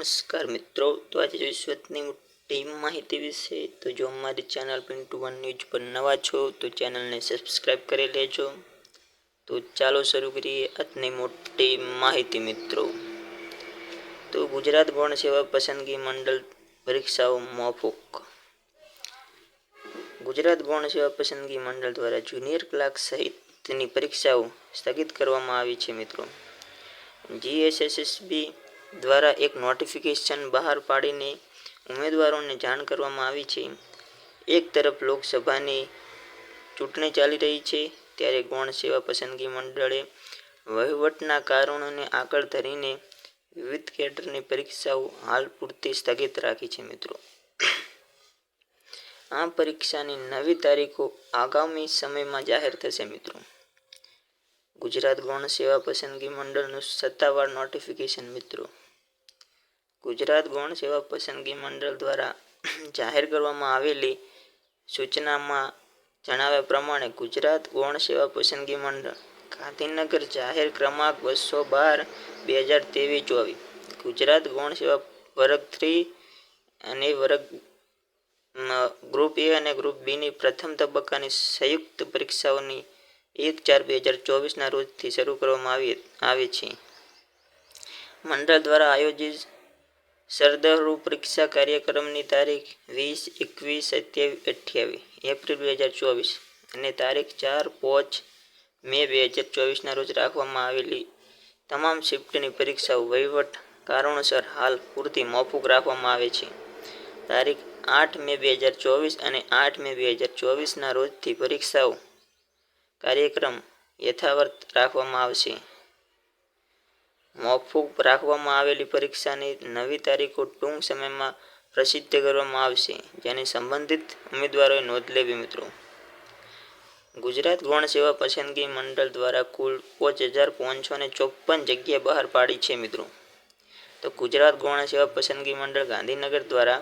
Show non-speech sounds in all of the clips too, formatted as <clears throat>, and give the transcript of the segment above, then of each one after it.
નમસ્કાર મિત્રો. તો આજે જોઈશું આજની મોટી માહિતી વિશે, તો જો અમારી ચેનલ પિન્ટુ વન ન્યૂઝ પર નવા છો, તો ચેનલને સબસ્ક્રાઈબ કરી લેજો. તો ચાલો શરૂ કરીએ આજની મોટી માહિતી મિત્રો. તો ગુજરાત ગૌણ સેવા પસંદગી મંડળ પરીક્ષાઓ મોફૂક. ગુજરાત ગૌણ સેવા પસંદગી મંડળ દ્વારા જુનિયર ક્લાર્ક સહિતની પરીક્ષાઓ સ્થગિત કરવામાં આવી છે મિત્રો. જીએસએસએસબી દ્વારા એક નોટિફિકેશન બહાર પાડીને ઉમેદવારોને જાણ કરવામાં આવી છે. એક તરફ લોકસભાની ચૂંટણી ચાલી રહી છે, ત્યારે ગૌણ સેવા પસંદગી મંડળે વહીવટના કારણોને આગળ ધરીને વિવિધ કેડરની પરીક્ષાઓ હાલ પૂરતી સ્થગિત રાખી છે મિત્રો. આ પરીક્ષાની નવી તારીખો આગામી સમયમાં જાહેર થશે મિત્રો. ગુજરાત ગૌણ સેવા પસંદગી મંડળનું સત્તાવાર નોટિફિકેશન મિત્રો. ગુજરાત ગૌણ સેવા પસંદગી મંડળ દ્વારા <clears throat> જાહેર કરવામાં આવેલી સૂચનામાં જણાવ્યા પ્રમાણે ગુજરાત ગૌણ સેવા પસંદગી મંડળ ગાંધીનગર જાહેર ક્રમાંક બસો બાર, બે હજાર ત્રેવીસ, ચોવીસ. ગુજરાત ગૌણ સેવા વર્ગ થ્રી અને વર્ગ ગ્રુપ એ અને ગ્રુપ બીની પ્રથમ તબક્કાની સંયુક્ત પરીક્ષાઓની એક ચાર બે હજાર ચોવીસના રોજથી શરૂ કરવામાં આવી, આવે છે. મંડળ દ્વારા આયોજિત સરદરરૂ પરીક્ષા કાર્યક્રમની તારીખ વીસ, એકવીસ સત્યાવીસ અઠ્યાવીસ એપ્રિલ બે હજાર ચોવીસ અને તારીખ ચાર, પાંચ મે બે હજાર ચોવીસના રોજ રાખવામાં આવેલી તમામ શિફ્ટની પરીક્ષાઓ વહીવટ કારણોસર હાલ પૂરતી મોફૂક રાખવામાં આવે છે. તારીખ આઠ મે બે હજાર ચોવીસ અને આઠ મે બે હજાર ચોવીસના રોજથી પરીક્ષાઓ કાર્યક્રમ યથાવત રાખવામાં આવશે. મોકૂફ રાખવામાં આવેલી પરીક્ષાની નવી તારીખો ટૂંક સમયમાં પ્રસિદ્ધ કરવામાં આવશે, જેની સંબંધિત ઉમેદવારોએ નોંધ લેવી મિત્રો. ગુજરાત ગૌણ સેવા પસંદગી મંડળ દ્વારા કુલ પાંચ હજાર પાંચસો ને ચોપન જગ્યા બહાર પાડી છે મિત્રો. તો ગુજરાત ગૌણ સેવા પસંદગી મંડળ ગાંધીનગર દ્વારા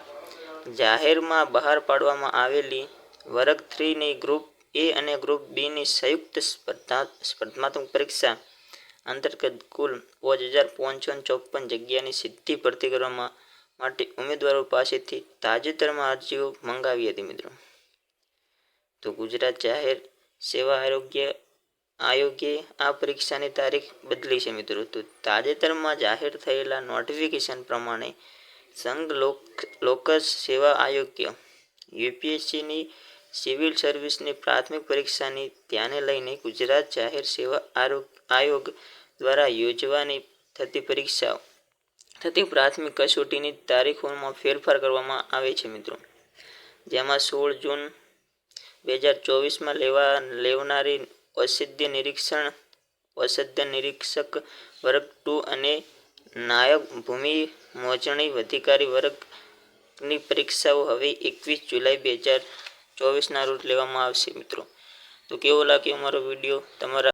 જાહેરમાં બહાર પાડવામાં આવેલી વર્ગ થ્રીની ગ્રુપ એ અને ગ્રુપ બીની સંયુક્ત સ્પર્ધા, સ્પર્ધાત્મક પરીક્ષા અંતર્ગત કુલ પાંચ હજાર પાંચસો ચોપન જગ્યાની સિદ્ધિ ભરતી કરવામાં માટે ઉમેદવારો પાસેથી તાજેતરમાં અરજીઓ મંગાવી હતી મિત્રો. તો ગુજરાત જાહેર સેવા આરોગ્ય આયોગે આ પરીક્ષાની તારીખ બદલી છે મિત્રો. તો તાજેતરમાં જાહેર થયેલા નોટિફિકેશન પ્રમાણે સંઘ લોક લોકસ સેવા આયોગ્ય, યુપીએસસીની સિવિલ સર્વિસની પ્રાથમિક પરીક્ષાની ધ્યાને લઈને ગુજરાત જાહેર સેવા આયોગ દ્વારા યોજવાની થતી પરીક્ષાઓ. થતી પ્રાથમિક કસોટીની તારીખોમાં ફેરફાર કરવામાં આવે છે મિત્રો. જેમાં સોળ જૂન બે હજાર ચોવીસમાં લેવા, લેવનારી અસિદ્ધ નિરીક્ષણ ઔષધ્ય નિરીક્ષક વર્ગ ટુ અને નાયક ભૂમિ મોજણી અધિકારી વર્ગની પરીક્ષાઓ હવે એકવીસ જુલાઈ બે હજાર ચોવીસના રોજ લેવામાં આવશે મિત્રો. તો કેવો લાગ્યો અમારો વીડિયો તમારા